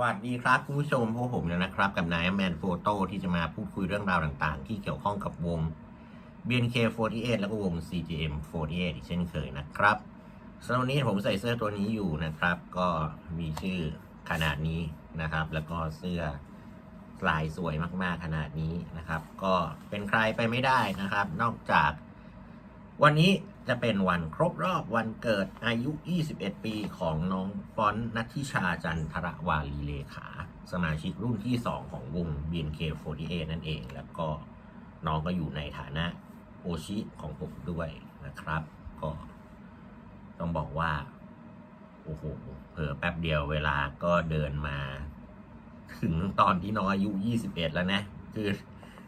วัสดีครับคุณผู้ชมพวกผมเนี่ยนะครับ กับนายแมนโฟโต้ที่จะมาพูดคุยเรื่องราวต่างๆ ที่เกี่ยวข้องกับวง BNK48 แล้วก็วง CGM48 อีกเช่นเคยนะครับสำหรับวันนี้ผมใส่เสื้อตัวนี้อยู่นะครับ ก็มีชื่อขนาดนี้นะครับ แล้วก็เสื้อลายสวยมากๆขนาดนี้นะครับ ก็เป็นใครไปไม่ได้นะครับ นอกจาก วันนี้จะเป็นวันครบรอบวันเกิดอายุ 21 ปีของน้องฟอนนัทธิชาจันทรวาลีเลขา สมาชิกรุ่นที่ 2 ของวง BNK48 นั่นเอง แล้วก็น้องก็อยู่ในฐานะโอชิของผมด้วยนะครับ ก็ต้องบอกว่า โอ้โหเผลอแป๊บเดียวเวลาก็เดินมา ถึงตอนที่น้องอายุ 21 แล้วนะ คือ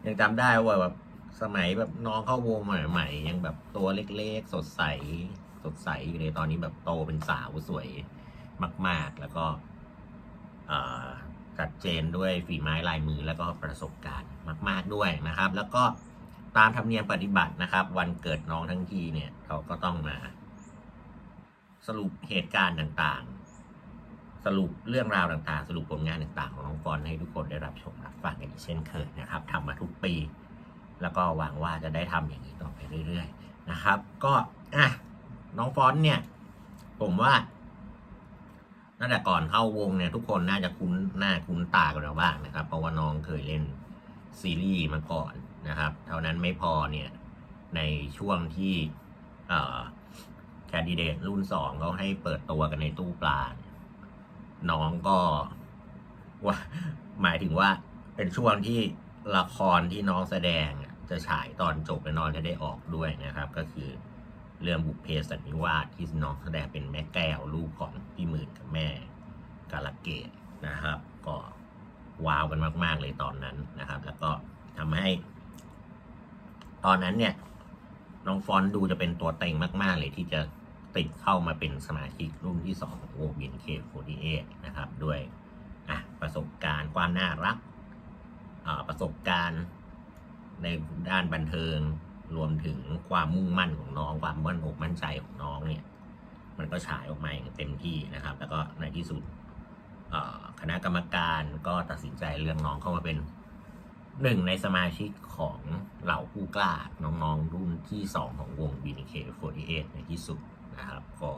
ยังจำได้ว่าแบบ สมัยแบบน้องเข้าวงใหม่ๆยังแบบตัวเล็กๆ สดใส สดใสอยู่เลยตอนนี้แบบโตเป็นสาวสวยมาก ๆ แล้วก็ชัดเจนด้วยฝีไม้ลายมือแล้วก็ประสบการณ์มาก ๆด้วยนะครับ แล้วก็ตามธรรมเนียมปฏิบัตินะครับ วันเกิดน้องทั้งทีเนี่ยเขาก็ต้องมา สรุปเหตุการณ์ต่างๆ สรุปเรื่องราวต่างๆ สรุปผลงานต่างๆ ของน้องฟอนให้ทุกคนได้รับชมรับฟังกันอีกเช่นเคยนะครับทำมาทุกปี แล้วก็หวังว่าจะได้ทำอย่างนี้ต่อไปเรื่อยๆนะครับ ก็อะน้องฟอนเนี่ย ผมว่าตั้งแต่ก่อนเข้าวงเนี่ยทุกคนน่าจะคุ้นหน้าคุ้นตากันแล้วบ้างนะครับ เพราะว่าน้องเคยเล่นซีรีส์มาก่อนนะครับ เท่านั้นไม่พอเนี่ยในช่วงที่แคนดิเดตรุ่นสองเขาให้เปิดตัวกันในตู้ปลาน้องก็ว่าหมายถึงว่าเป็นช่วงที่ละครที่น้องแสดง จะฉายตอนจบและน้องจะได้ออกด้วยนะครับ ก็คือเรื่องบุพเพสันนิวาสที่น้องแสดงเป็นแม่แก้วลูกของพี่หมื่นกับแม่กาลเกตนะครับ ก็ว้าวกันมาก ๆ เลยตอนนั้นนะครับ แล้วก็ทำให้ ตอนนั้นเนี่ย น้องฟอนดูจะเป็นตัวเต็งมาก ๆ เลยที่จะติดเข้ามาเป็นสมาชิกรุ่นที่สองของวง BNK48 นะครับ ด้วยประสบการณ์ความน่ารักประสบการณ์ ในด้านบันเทิงรวมถึงความมุ่งมั่นของน้อง ความมั่นอกมั่นใจของน้องเนี่ย มันก็ฉายออกมาอย่างเต็มที่นะครับ แล้วก็ในที่สุดคณะกรรมการก็ตัดสินใจเลือกน้องเข้ามาเป็นหนึ่งในสมาชิกของเหล่าผู้กล้าน้องๆ รุ่นที่สองของวง BNK48 ในที่สุดนะครับ ก็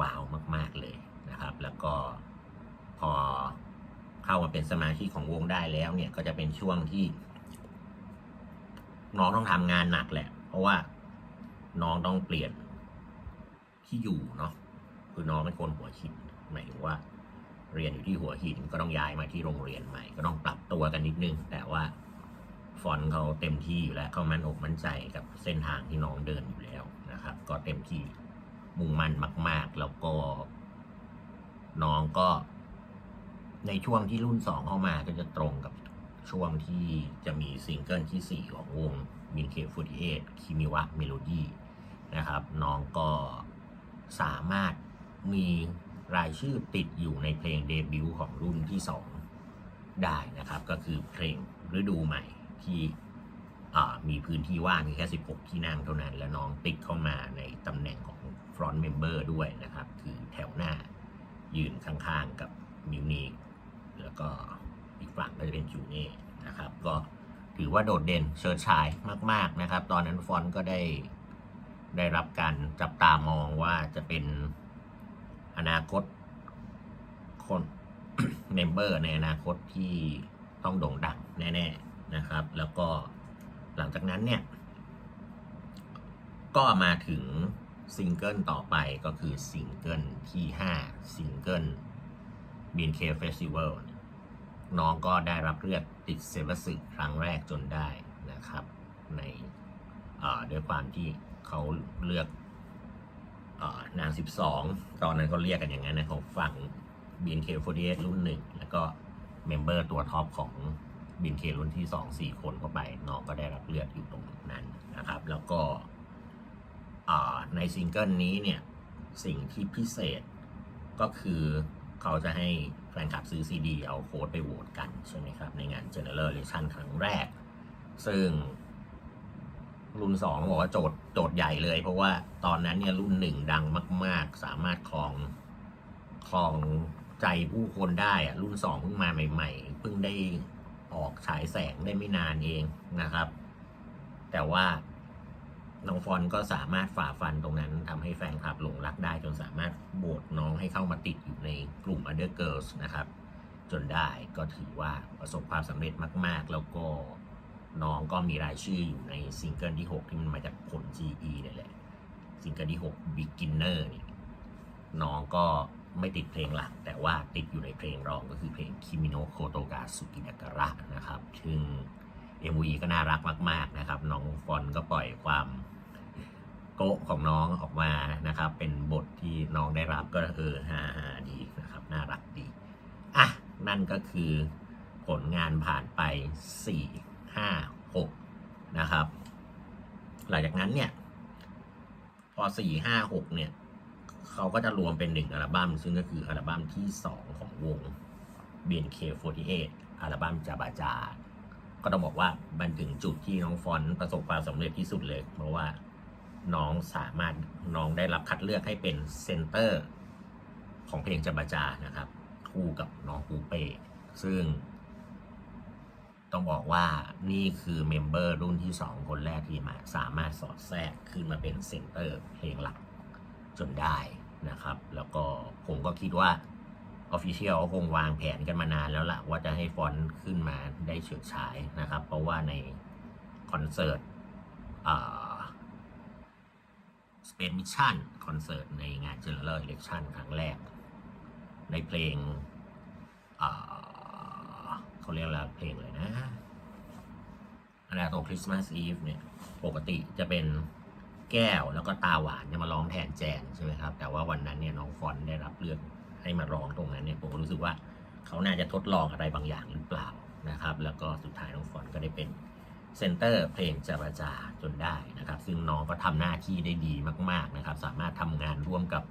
ว้าวมากๆเลยนะครับ แล้วก็พอเข้ามาเป็นสมาชิกของวงได้แล้วเนี่ยก็จะเป็นช่วงที่ น้องต้องทำงานหนักแหละ เพราะว่าน้องต้องเปลี่ยนที่อยู่เนาะคือน้องเป็นคนหัวหินหมายถึงว่า เรียนอยู่ที่หัวหินก็ต้องย้ายมาที่โรงเรียนใหม่ ก็ต้องปรับตัวกันนิดนึง แต่ว่าฟอนต์เขาเต็มที่อยู่แล้วเขามั่นอกมั่นใจกับเส้นทางที่น้องเดินอยู่แล้วนะครับ ก็เต็มที่มุ่งมั่นมาก ๆ แล้วก็ น้องก็ ในช่วงที่รุ่นสองเข้ามาก็จะตรงกับ ช่วงที่จะมีซิงเกิลที่สี่ของวง BNK48 คิมิวะเมโลดี้นะครับ น้องก็สามารถมีรายชื่อติดอยู่ในเพลงเดบิวต์ของรุ่นที่ 2 ได้นะครับ ก็คือเพลงฤดูใหม่ที่มีพื้นที่ว่างแค่ 16 ที่นั่งเท่านั้น และน้องติดเข้ามาในตำแหน่งของฟรอนต์เมมเบอร์ด้วยนะครับ คือแถวหน้ายืนข้างๆกับมิวนิกแล้วก็ อีกฝั่งก็จะเป็นจูเน่นะครับ ก็ถือว่าโดดเด่นเชิดชายมาก ๆนะครับ ตอนนั้นฟอนก็ได้ได้รับการจับตามองว่าจะเป็นอนาคตคนเมมเบอร์ในอนาคตที่ต้องโด่งดังแน่ ๆนะครับ แล้วก็หลังจากนั้นเนี่ย ก็มาถึงซิงเกิลต่อไปก็คือซิงเกิลที่ 5 ซิงเกิล BNK Festival น้องก็ได้รับเลือกติดเซเวสึครั้งแรกจนได้นะครับ ในด้วยความที่เขาเลือกอนาง 12 ตอนนั้นเขาเรียกกันอย่างนั้นนะของฝั่ง BNK48 รุ่นหนึ่งแล้วก็เมมเบอร์ตัวท็อปของ BNK รุ่นที่ 2 4 คนเข้าไป น้องก็ได้รับเลือกอยู่ตรงนั้นนะครับ แล้วก็ในซิงเกิลนี้เนี่ย สิ่งที่พิเศษก็คือเขาจะให้ แฟนคลับซื้อซีดีเอาโค้ดไปโหวตกันใช่ไหมครับ ในงาน Generation ครั้งแรก ซึ่งรุ่นสองบอกว่าโจทย์โจทย์ใหญ่เลย เพราะว่าตอนนั้นเนี่ยรุ่นหนึ่งดังมาก ๆ สามารถครองครองใจผู้คนได้อะรุ่นสองเพิ่งมาใหม่ ๆ เพิ่งได้ออกฉายแสงได้ไม่นานเองนะครับ แต่ว่า น้องฟอนก็สามารถฝ่าฟันตรงนั้นทำให้แฟนคลับหลงรักได้ จนสามารถโบวตน้องให้เข้ามาติดอยู่ในกลุ่ม Other Girls นะครับ จนได้ก็ถือว่าประสบความสำเร็จมาก ๆ แล้วก็น้องก็มีรายชื่ออยู่ในซิงเกิลที่ 6 ที่มันมาจากผล GE เนี่ยแหละซิงเกิลที่ 6 Beginner นี่น้องก็ไม่ติดเพลงหลัก แต่ว่าติดอยู่ในเพลงรองก็คือเพลง Kimino Kotoga Sukidakarra นะครับ ซึ่ง MV ก็น่ารักมาก ๆนะครับ น้องฟอนก็ปล่อยความโกะของน้องออกมานะครับ เป็นบทที่น้องได้รับก็เออฮาฮาดีนะครับน่ารักดีอะนั่นก็คือผลงานผ่านไป 4 5 6 นะครับ หลังจากนั้นเนี่ย พอ 4 5 6 เนี่ยเขาก็จะรวมเป็นหนึ่งอัลบั้ม ซึ่งก็คืออัลบั้มที่ 2 ของวง BNK48 อัลบั้มจาบาจา ก็ต้องบอกว่ามันถึงจุดที่น้องฟอนประสบความสำเร็จที่สุดเลย เพราะว่าน้องสามารถน้องได้รับคัดเลือกให้เป็นเซนเตอร์ของเพลงจบาจานะครับ คู่กับน้องปูเป้ซึ่ง ต้องบอกว่านี่คือเมมเบอร์รุ่นที่ 2 คนแรกที่มาสามารถสอดแทรกขึ้นมาเป็นเซนเตอร์เพลงหลักจนได้นะครับ แล้วก็ผมก็คิดว่า Official คงวางแผนกันมานานแล้วล่ะว่าจะให้ฟอนต์ขึ้นมาได้เฉิดฉายนะครับ เพราะว่าในคอนเสิร์ตสเปนมิชชั่นคอนเสิร์ตในงาน General Election ครั้งแรก ในเพลงเขาเรียกอะไรเพลงเลยนะอันนั้นตัวคริสต์มาสอีฟเนี่ยปกติจะเป็นแก้วแล้วก็ตาหวานเนี่ยมาร้องแทนแจนใช่ไหมครับ แต่ว่าวันนั้นเนี่ยน้องฟอนได้รับเลือก ให้มาร้องตรงนั้นเนี่ยผมก็รู้สึกว่าเขาน่าจะทดลองอะไรบางอย่างหรือเปล่านะครับ แล้วก็สุดท้ายน้องฟอนก็ได้เป็นเซนเตอร์เพลงจาราจาจนได้นะครับ ซึ่งน้องก็ทำหน้าที่ได้ดีมาก ๆนะครับ สามารถทำงานร่วมกับ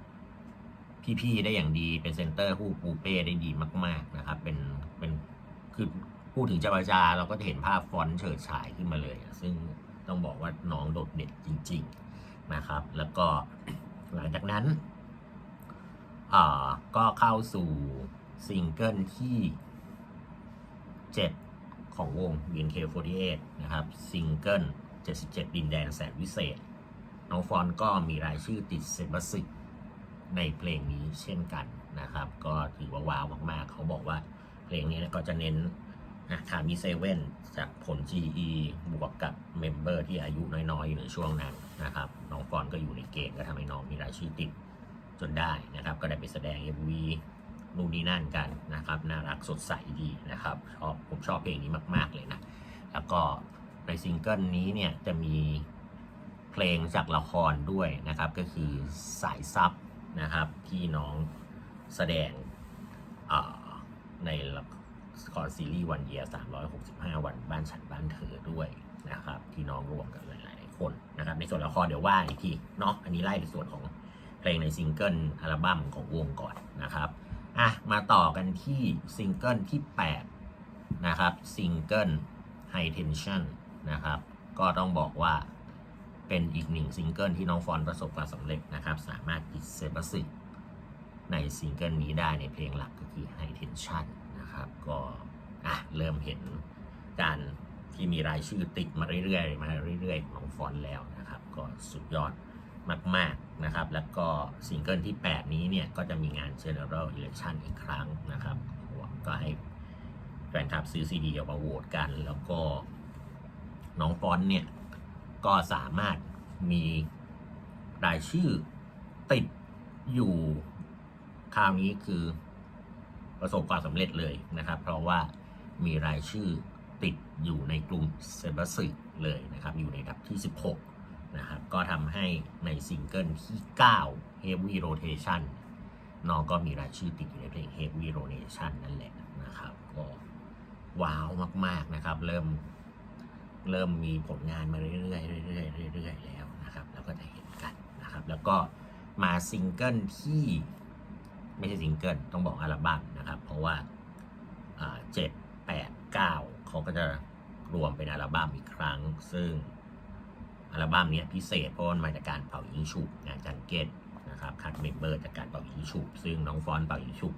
พี่ๆได้อย่างดีเป็นเซนเตอร์ผู้ปูเป้ได้ดีมาก ๆนะครับ เป็นเป็นคือพูดถึงจาบาจาเราก็จะเห็นภาพฟอนต์เฉิดฉายขึ้นมาเลย ซึ่งต้องบอกว่าน้องโดดเด่นจริง ๆนะครับ แล้วก็หลังจากนั้น อ่าก็เข้าสู่ซิงเกิลที่ 7 ของวง BNK48 นะครับ ซิงเกิล 77 ดินแดนแสนวิเศษ น้องฟอนก็มีรายชื่อติดเซนบัสิกในเพลงนี้เช่นกันนะครับ ก็ถือว่าว้าวมากๆ เขาบอกว่าเพลงนี้ก็จะเน้นนะคามิเซเว่นจากผล GE บวกกับเมมเบอร์ที่อายุน้อยๆอยู่ในช่วงนั้นนะครับ น้องฟอนก็อยู่ในเกณฑ์ก็ทำให้น้องมีรายชื่อติด จนได้นะครับ ก็ได้ไปแสดง MV นู่นนี่นั่นกันนะครับ น่ารักสดใสดีนะครับชอบผมชอบเพลงนี้มาก ๆเลยนะ แล้วก็ในซิงเกิลนี้เนี่ยจะมีเพลงจากละครด้วยนะครับ ก็คือสายซับนะครับที่น้องแสดงในละครซีรีส์วันเยีย365 วันบ้านฉันบ้านเธอด้วยนะครับ ที่น้องรวมกันหลายๆคนนะครับ ในส่วนละครเดี๋ยวว่าอีกทีเนาะอันนี้ไล่ในส่วนของ เพลงในซิงเกิลอัลบั้มของวงก่อนนะครับอะมาต่อกันที่ซิงเกิลที่ 8 นะครับซิงเกิล High Tension นะครับ ก็ต้องบอกว่าเป็นอีกหนึ่งซิงเกิลที่น้องฟอนประสบความสำเร็จนะครับ สามารถติดเซบัสิในซิงเกิลนี้ได้ในเพลงหลักก็คือ High Tension นะครับ ก็อะเริ่มเห็นการที่มีรายชื่อติดมาเรื่อยๆมาเรื่อยๆของน้องฟอนแล้วนะครับ ก็สุดยอดมาก ๆ นะครับ แล้วก็ซิงเกิลที่ 8 นี้เนี่ย ก็จะมีงาน General Election อีกครั้งนะครับ ก็ให้แฟนคลับซื้อซีดีออกมาโหวตกัน แล้วก็น้องฟอนเนี่ย ก็สามารถมีรายชื่อติดอยู่คราวนี้คือประสบความสำเร็จเลยนะครับ เพราะว่ามีรายชื่อติดอยู่ในกลุ่มเซบัสึเลยนะครับ อยู่ในอันดับที่ 16 นะครับ ก็ทำให้ในซิงเกิลที่ 9 Heavy Rotation น้องก็มีรายชื่อติดอยู่ในเพลง Heavy Rotation นั่นแหละนะครับ ก็ว้าวมากๆนะครับ เริ่มเริ่มมีผลงานมาเรื่อยๆเรื่อยๆเรื่อยๆแล้วนะครับ แล้วก็จะเห็นกันนะครับ แล้วก็มาซิงเกิลที่ไม่ใช่ซิงเกิลต้องบอกอัลบั้มนะครับ เพราะว่าเจ็ดแปดเก้าเขาก็จะรวมเป็นอัลบั้มอีกครั้ง ซึ่ง อัลบั้มนี้พิเศษเพราะมันมาจากการเป่ายิงฉุบงานจันเก็ตนะครับคัดเมมเบอร์จากการเป่ายิงฉุบซึ่งน้องฟอนเป่ายิงฉุบ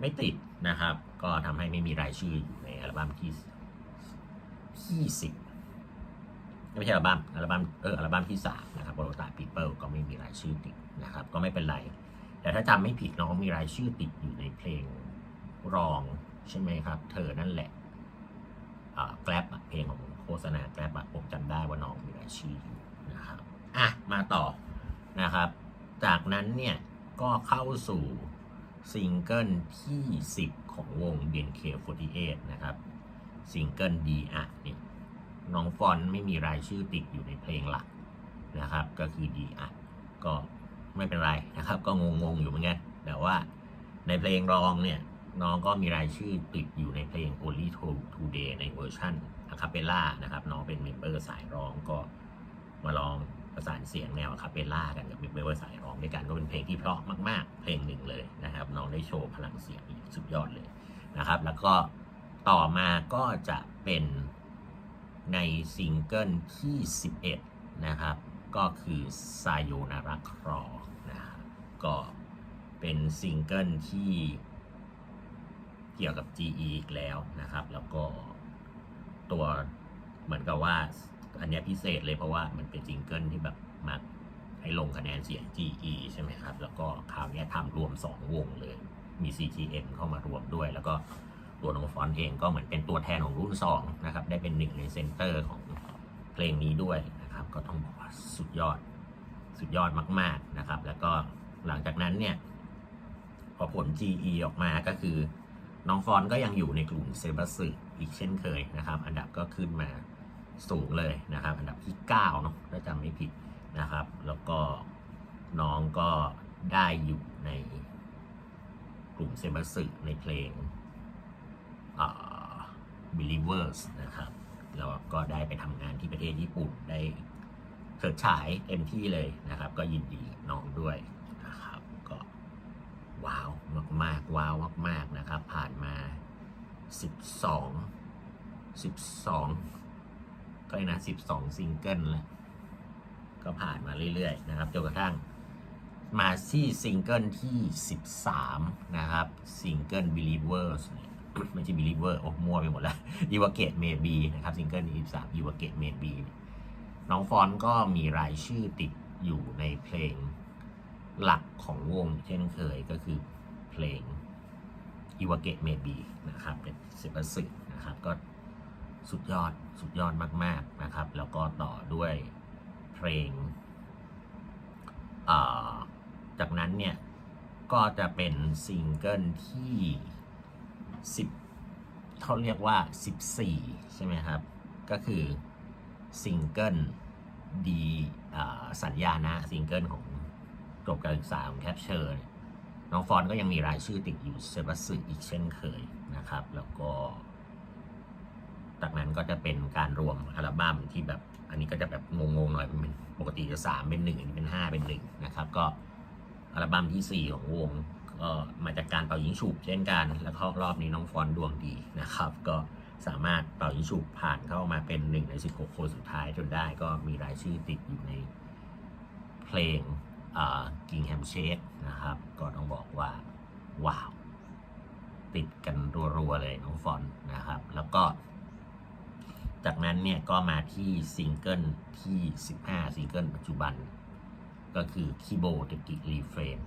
ไม่ติดนะครับ ก็ทำให้ไม่มีรายชื่ออยู่ในอัลบั้มที่ที่สิบไม่ใช่อัลบั้มอัลบั้มเอออัลบั้มที่สามนะครับโปรตาปีเปิลก็ไม่มีรายชื่อติดนะครับ ก็ไม่เป็นไร แต่ถ้าจำไม่ผิดน้องมีรายชื่อติดอยู่ในเพลงรองใช่ไหมครับ เธอนั่นแหละแกลบเพลงของโฆษณาแกลบผมจำได้ว่าน้องมีาชื่อนะครับอะมาต่อนะครับ จากนั้นเนี่ยก็เข้าสู่ซิงเกิลที่ 10 ของวง BNK48 นะครับซิงเกิลดีอะนี่น้องฟอนไม่มีรายชื่อติดอยู่ในเพลงหลักนะครับ ก็คือดีอะก็ไม่เป็นไรนะครับ ก็งงๆอยู่เหมือนกันแต่ว่าในเพลงรองเนี่ยน้องก็มีรายชื่อติดอยู่ในเพลง Only Today ในเวอร์ชัน อะคาเปล่านะครับน้องเป็นเมมเบอร์สายร้องก็มาลองประสานเสียงแนวอะคาเปล่ากันกับเมมเบอร์สายร้องด้วยกันก็เป็นเพลงที่เพราะมาก ๆ เพลงหนึ่งเลยนะครับ น้องได้โชว์พลังเสียงสุดยอดเลยนะครับ แล้วก็ต่อมาก็จะเป็นในซิงเกิลที่ 11 นะครับ ก็คือซายโยนารักครอนะครับก็เป็นซิงเกิลที่เกี่ยวกับ GE อีกแล้วนะครับ แล้วก็ ตัวเหมือนกับว่า อันเนี้ยพิเศษเลยเพราะว่ามันเป็นซิงเกิลที่แบบมาให้ลงคะแนนเสียง GE ใช่ไหมครับ แล้วก็คราวเนี้ยทำรวม 2 วงเลย มี CGM เข้ามารวมด้วย แล้วก็ตัวน้องฟอนเองก็เหมือนเป็นตัวแทนของรุ่น 2 นะครับ ได้เป็นหนึ่งในเซนเตอร์ของเพลงนี้ด้วยนะครับ ก็ต้องบอกว่าสุดยอด สุดยอดมาก ๆนะครับ แล้วก็หลังจากนั้นเนี่ย พอผล GE ออกมาก็คือ น้องฟอนก็ยังอยู่ในกลุ่มเซบัสึอีกเช่นเคยนะครับ อันดับก็ขึ้นมาสูงเลยนะครับ อันดับที่9เนาะถ้าจำไม่ผิดนะครับ แล้วก็น้องก็ได้อยู่ในกลุ่มเซบัสึในเพลง Believers นะครับแล้วก็ได้ไปทำงานที่ประเทศญี่ปุ่นได้เฉิดฉายเต็มที่เลยนะครับ ก็ยินดีน้องด้วยนะครับ ก็ว้าว มากๆว้าวมากๆนะครับ ผ่านมา 12 12ก็เลยนะ 12 ซิงเกิลแล้วก็ผ่านมาเรื่อยๆนะครับจนกระทั่งมาที่ซิงเกิลที่ 13 นะครับซิงเกิล Believers เนี่ยไม่ใช่ believer โอ้มั่วไปหมดแล้วอีวาเกตเมบีนะครับซิงเกิลที่23อีวาเกตเมบีน้องฟอนก็มีรายชื่อติดอยู่ในเพลงหลักของวงเช่นเคยก็คือ เพลงอีวาเกตเมบีนะครับเป็นสิบสินะครับก็สุดยอดสุดยอดมาก ๆนะครับ แล้วก็ต่อด้วยเพลงจากนั้นเนี่ยก็จะเป็นซิงเกิลที่สิบเขาเรียกว่า 14 ใช่ไหมครับ ก็คือซิงเกิลดีสัญญานะซิงเกิลของจบการศึกษาของแคปเชอร์ น้องฟอนก็ยังมีรายชื่อติดอยู่เซบัสึอีกเช่นเคยนะครับ แล้วก็จากนั้นก็จะเป็นการรวมอัลบั้มที่แบบอันนี้ก็จะแบบงงๆหน่อยเป็นปกติจะสามเป็นหนึ่งอันนี้เป็นห้าเป็นหนึ่งนะครับ ก็อัลบั้มที่สี่ของวงก็มาจากการเป่ายิงฉุบเช่นกัน แล้วก็รอบนี้น้องฟอนดวงดีนะครับ ก็สามารถเป่ายิงฉุบผ่านเข้ามาเป็นหนึ่งใน 16 คนสุดท้ายจนได้ ก็มีรายชื่อติดอยู่ในเพลง กิงแฮมเชคนะครับ ก็ต้องบอกว่า ว้าว ติดกันรัวๆเลยน้องฟอนนะครับ แล้วก็ จากนั้นเนี่ยก็มาที่ซิงเกิลที่ 15 ซิงเกิลปัจจุบัน ก็คือคีโบเตกิรีเฟรน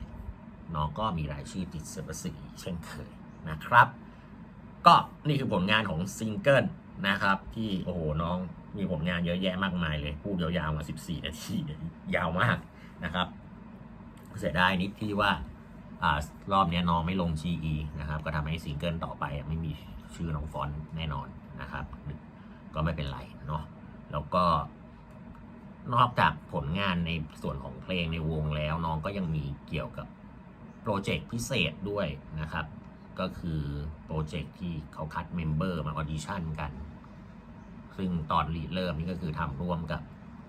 น้องก็มีรายชื่อติดเซบสีเช่นเคยนะครับ ก็นี่คือผลงานของซิงเกิลนะครับ ที่โอ้โหน้องมีผลงานเยอะแยะมากมายเลย พูดยาวๆมา 14 นาทียาวมากนะครับ เสียดายนิดที่ว่าอ่ารอบนี้น้องไม่ลง GE นะครับ ก็ทำให้ซิงเกิลต่อไปไม่มีชื่อน้องฟอนแน่นอนนะครับ ก็ไม่เป็นไรเนาะแล้วก็ นอกจากผลงานในส่วนของเพลงในวงแล้วน้องก็ยังมีเกี่ยวกับโปรเจกต์พิเศษด้วยนะครับ ก็คือโปรเจกต์ที่เขาคัดเมมเบอร์มาออดิชั่นกัน ซึ่งตอนรีเริ่มนี่ก็คือทำร่วมกับ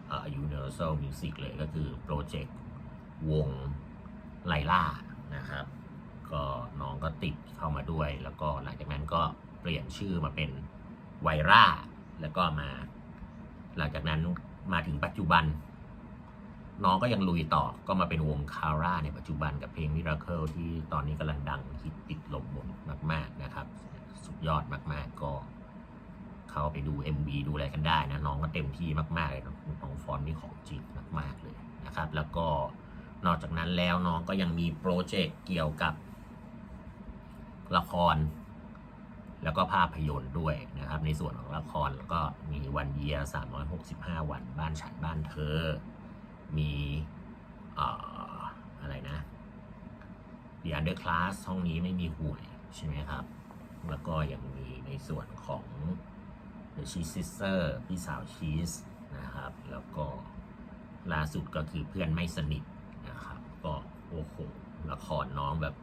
เอ่อ Universal Music เลยก็คือโปรเจกต์ วงไลล่านะครับ ก็น้องก็ติดเข้ามาด้วย แล้วก็หลังจากนั้นก็เปลี่ยนชื่อมาเป็นไวร่าแล้วก็มา หลังจากนั้นมาถึงปัจจุบัน น้องก็ยังลุยต่อก็มาเป็นวงคาร่าในปัจจุบันกับเพลง Miracle ที่ตอนนี้กำลังดังฮิตติดลมบนมาก ๆนะครับ สุดยอดมาก ๆ ก็เข้าไปดู MV ดูอะไรกันได้นะ น้องก็เต็มที่มาก ๆ เลยน้องฟอนนี่ของจริงมาก ๆ เลยนะครับ แล้วก็ นอกจากนั้นแล้วน้องก็ยังมีโปรเจกต์เกี่ยวกับละคร แล้วก็ภาพยนตร์ด้วยนะครับ ในส่วนของละครแล้วก็มีวันเยีย365วันบ้านฉันบ้านเธอ มีอออะไรนะ The Underclass ห้องนี้ไม่มีหวยใช่ไหมครับ แล้วก็ยังมีในส่วนของ The Cheese Sister พี่สาวชีสนะครับ แล้วก็ล่าสุดก็คือเพื่อนไม่สนิท อ้โหละครน้องแบบ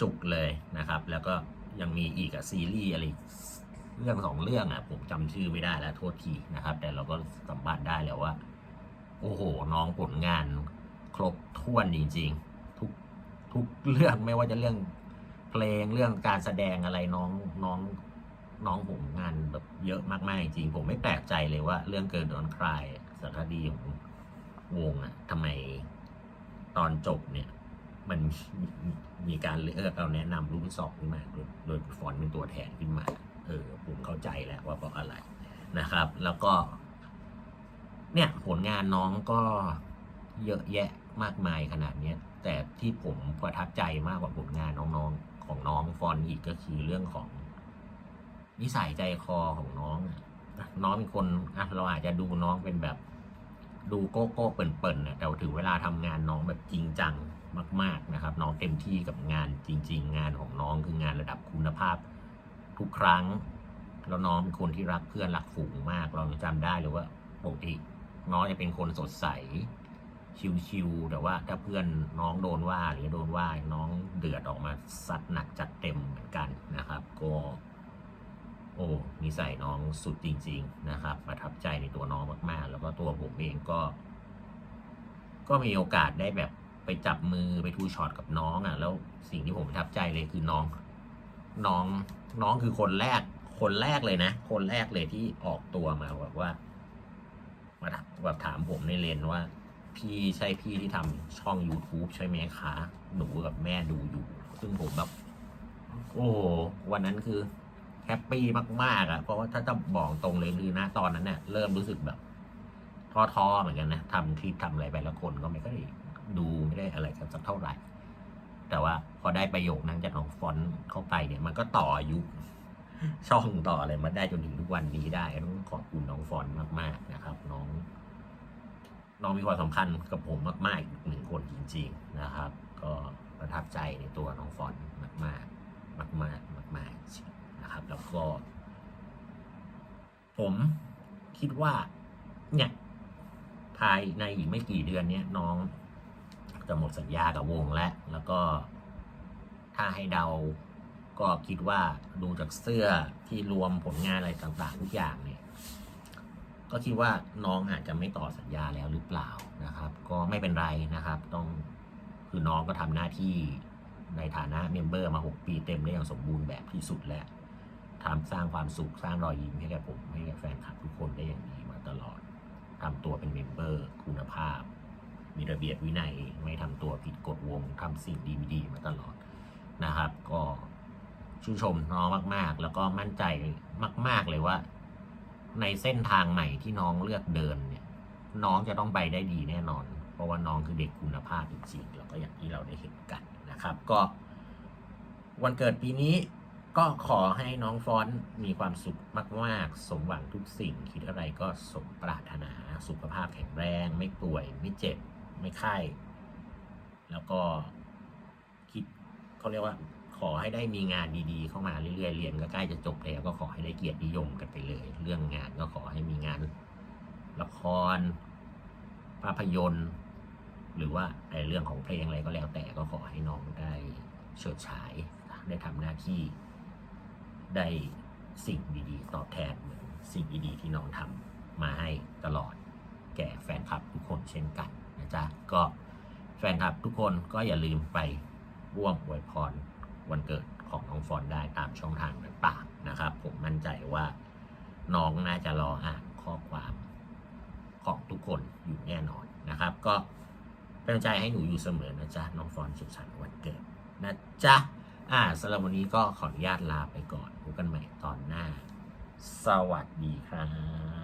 จุกๆเลยนะครับ แล้วก็ยังมีอีกอะซีรีส์อะไรเรื่องสองเรื่องอะผมจำชื่อไม่ได้แล้วโทษทีนะครับ แต่เราก็สัมผัสได้แล้วว่า โอ้โห น้องผลงานครบถ้วนจริง ๆ ทุกทุกเรื่องไม่ว่าจะเรื่องเพลงเรื่องการแสดงอะไรน้องน้องน้องผมงานแบบเยอะมากๆจริงผมไม่แปลกใจเลยว่าเรื่องเกินดอนคลายสารคดีของวงอะทำไม ตอนจบเนี่ย มันมีการเลือกเอาแนะนำรุ่นสองขึ้นมาโดยฟอนต์เป็นตัวแทนขึ้นมา เออผมเข้าใจแล้วว่าเพราะอะไรนะครับ แล้วก็ เนี่ยผลงานน้องก็เยอะแยะมากมายขนาดเนี้ยแต่ที่ผมประทับใจมากกว่าผลงานน้องๆ ของน้องฟอนอีกก็คือเรื่องของ นิสัยใจคอของน้องน้องเป็นคนอะเราอาจจะดูน้องเป็นแบบ ดูโก้โก้เปิ่นๆน่ะแต่ถึงเวลาทำงานน้องแบบจริงจังมาก ๆนะครับ น้องเต็มที่กับงานจริง ๆ งานของน้องคืองานระดับคุณภาพ ทุกครั้งแล้วน้องเป็นคนที่รักเพื่อนรักฝูงมาก เราจำได้เลยว่าปกติน้องจะเป็นคนสดใส ชิวๆแต่ว่าถ้าเพื่อนน้องโดนว่าหรือโดนว่าน้องเดือดออกมาซัดหนักจัดเต็มเหมือนกันนะครับ ก็ โอ้นิสัยน้องสุดจริง ๆ นะครับ ประทับใจในตัวน้องมาก ๆ แล้วก็ตัวผมเองก็ ก็มีโอกาสได้แบบไปจับมือไปทูช็อตกับน้องอะ่ะ แล้วสิ่งที่ผมประทับใจเลยคือน้อง น้องน้องคือคนแรก คนแรกเลยนะ คนแรกเลยที่ออกตัวมาแบบว่ามาแบบถามผมในเลนว่า พี่ใช่พี่ที่ทำช่อง YouTube ใช่ไหมคะ หนูกับแม่ดูอยู่ ซึ่งผมแบบ โอ้โหวันนั้นคือ แฮปปี้มากๆอะ่ะ เพราะว่าถ้าจะบอกตรงเลยคือนะตอนนั้นเนี่ยเริ่มรู้สึกแบบท้อๆเหมือนกันนะทำคลิปทำอะไรไปแล้วคนก็ไม่ค่อยดูไม่ได้อะไรกันสักเท่าไหร่ แต่ว่าพอได้ประโยคนั้นจากน้องฟอนต์เข้าไปเนี่ย มันก็ต่ออายุช่องต่ออะไรมาได้จนถึงทุกวันนี้ได้ต้องขอบคุณน้องฟอนต์มาก ๆนะครับ น้อง น้องมีความสำคัญกับผมมากๆอีกหนึ่งคนจริง ๆนะครับ ก็ประทับใจในตัวน้องฟอนต์มาก ๆ มาก ๆ มากๆ นะครับ แล้วก็ ผมคิดว่า เนี่ย ภายในอีกไม่กี่เดือนเนี้ยน้องจะหมดสัญญากับวงแล้ว แล้วก็ถ้าให้เดาก็คิดว่าดูจากเสื้อที่รวมผลงานอะไรต่างๆ ทุกอย่างเนี่ย ก็คิดว่าน้องอาจจะไม่ต่อสัญญาแล้วหรือเปล่านะครับ ก็ไม่เป็นไรนะครับ ต้องคือน้องก็ทำหน้าที่ในฐานะเมมเบอร์มา 6 ปีเต็มได้อย่างสมบูรณ์แบบที่สุดแล้ว ทำสร้างความสุขสร้างรอยยิ้มให้แก่ผมให้แก่แฟนคลับทุกคนได้อย่างดีมาตลอดทำตัวเป็นเมมเบอร์คุณภาพ มีระเบียบวินัยไม่ทำตัวผิดกฎวงทำสิ่งดีๆมาตลอดนะครับ ก็ชื่นชมน้องมาก ๆ แล้วก็มั่นใจมาก ๆเลยว่า ในเส้นทางใหม่ที่น้องเลือกเดินเนี่ย น้องจะต้องไปได้ดีแน่นอน เพราะว่าน้องคือเด็กคุณภาพจริงๆแล้วก็อย่างที่เราได้เห็นกันนะครับ ก็วันเกิดปีนี้ ก็ขอให้น้องฟอนมีความสุขมาก ๆ สมหวังทุกสิ่ง คิดอะไรก็สมปรารถนาสุขภาพแข็งแรง ไม่ป่วย ไม่เจ็บ ไม่ไข้ แล้วก็คิดเขาเรียกว่าขอให้ได้มีงานดีๆ เข้ามาเรื่อยๆเรียนก็ใกล้จะจบแล้วก็ขอให้ได้เกียรตินิยมกันไปเลย เรื่องงานก็ขอให้มีงานละคร ภาพยนตร์ หรือว่าในเรื่องของเพลงอะไรก็แล้วแต่ก็ขอให้น้องได้เฉิดฉายได้ทำหน้าที่ ได้สิ่งดีๆ ตอบแทนเหมือนสิ่งดีๆที่น้องทำมาให้ตลอด แก่แฟนคลับทุกคนเช่นกันนะจ๊ะก็แฟนคลับทุกคนก็อย่าลืมไปร่วมอวยพรวันเกิดของน้องฟอนได้ตามช่องทางต่างๆนะครับ ผมมั่นใจว่าน้องน่าจะรออ่านข้อความของทุกคนอยู่แน่นอนนะครับ ก็เป็นใจให้หนูอยู่เสมอนะจ๊ะน้องฟอนสุขสันต์วันเกิดนะจ๊ะอ่าสำหรับวันนี้ก็ขออนุญาตลาไปก่อน พบกันใหม่ตอนหน้า สวัสดีครับ